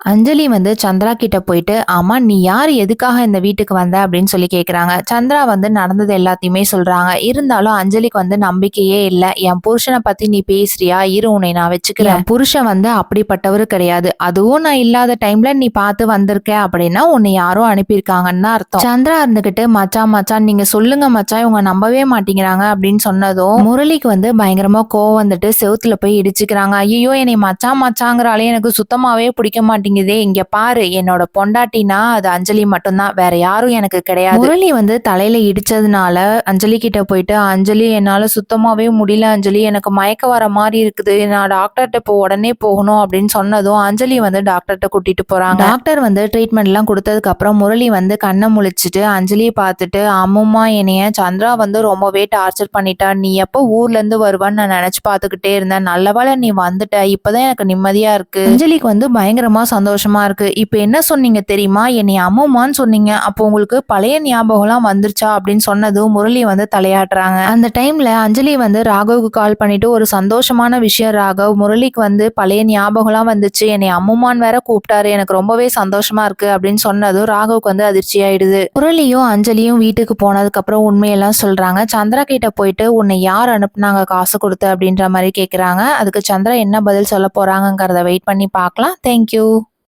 அஞ்சலி வந்து சந்திரா கிட்ட போயிட்டு ஆமா நீ யார்? எதுக்காக இந்த வீட்டுக்கு வந்த? அப்படின்னு சொல்லி கேக்குறாங்க. சந்திரா வந்து நடந்தது எல்லாத்தையுமே சொல்றாங்க. இருந்தாலும் அஞ்சலிக்கு வந்து நம்பிக்கையே இல்ல. என் புருஷனை பத்தி நீ பேசுறியா? இரு உன்னை நான் வச்சுக்கிறேன். என் புருஷன் வந்து அப்படிப்பட்டவரு கிடையாது. அதுவும் நான் இல்லாத டைம்ல நீ பார்த்து வந்திருக்க. அப்படின்னா உன்னை யாரோ அனுப்பியிருக்காங்கன்னு தான் அர்த்தம். சந்திரா இருந்துகிட்டு மச்சான் மச்சான் நீங்க சொல்லுங்க மச்சான். இவங்க நம்பவே மாட்டேங்கிறாங்க. அப்படின்னு சொன்னதும் முரளிக்கு வந்து பயங்கரமா கோவம் வந்துட்டு செவுத்துல போய் இடிச்சுக்கிறாங்க. ஐயோ என்னை மச்சான் மச்சாங்கிறாலே எனக்கு சுத்தமாவே பிடிக்க மாட்டேங்குதே. இங்க பாரு என்னோட பொண்டாட்டினா அது அஞ்சலி மட்டும்தான் வேற யாரும் எனக்கு கிடையாது. முரளி வந்து தலையில இடிச்சதுனால அஞ்சலி கிட்ட போயிட்டு அஞ்சலி என்னால சுத்தமாவே முடியல அஞ்சலி எனக்கு மயக்க வர மாதிரி இருக்குது நான் டாக்டர்கிட்ட இப்போ உடனே போகணும் அப்படின்னு சொன்னதும் அஞ்சலி வந்து டாக்டர்கிட்ட கூட்டிட்டு போறாங்க. டாக்டர் வந்து ட்ரீட்மெண்ட் எல்லாம் கொடுத்ததுக்கு அப்புறம் முரளி வந்து கண்ணை முழிச்சிட்டு அஞ்சலியை பார்த்துட்டு அம்முமா என்னைய சந்திரா வந்து ரொம்பவே டார்ச்சர் பண்ணிட்டா நீ எப்போ ஊர்ல இருந்து வருவான்னு நான் நினைச்சு பார்த்துக்கிட்டே இருந்தேன். நல்லவேளை நீ வந்துட்ட இப்பதான் எனக்கு நிம்மதியா இருக்கு. அஞ்சலிக்கு வந்து பயங்கரமா சந்தோஷமா இருக்கு. இப்போ என்ன சொன்னீங்க தெரியுமா? என்னை அம்முமான்னு சொன்னீங்க. அப்போ உங்களுக்கு பழைய ஞாபகம்லாம் வந்துருச்சா? அப்படின்னு சொன்னதும் முரளி வந்து தலையாடுறாங்க அந்த டைம்ல அஞ்சலி வந்து ராகவுக்கு கால் பண்ணிட்டு ஒரு சந்தோஷமான விஷயம் ராகவ் முரளிக்கு வந்து பழைய ஞாபகம்லாம் வந்துச்சு. என்னை அம்முமான் வேற கூப்பிட்டாரு. எனக்கு ரொம்பவே சந்தோஷமா இருக்கு அப்படின்னு சொன்னதும் ராகவுக்கு வந்து அதிர்ச்சி ஆயிடுது. முரளியும் அஞ்சலியும் வீட்டுக்கு போனதுக்கு அப்புறம் உண்மையெல்லாம் சொல்றாங்க. சந்திரா கிட்ட போயிட்டு உன்னை யார் அனுப்புனாங்க காசு கொடுத்து? அப்படின்ற மாதிரி கேக்குறாங்க. அதுக்கு சந்திரா என்ன பதில் சொல்ல போறாங்கிறத வெயிட் பண்ணி பார்க்கலாம். தேங்க்யூ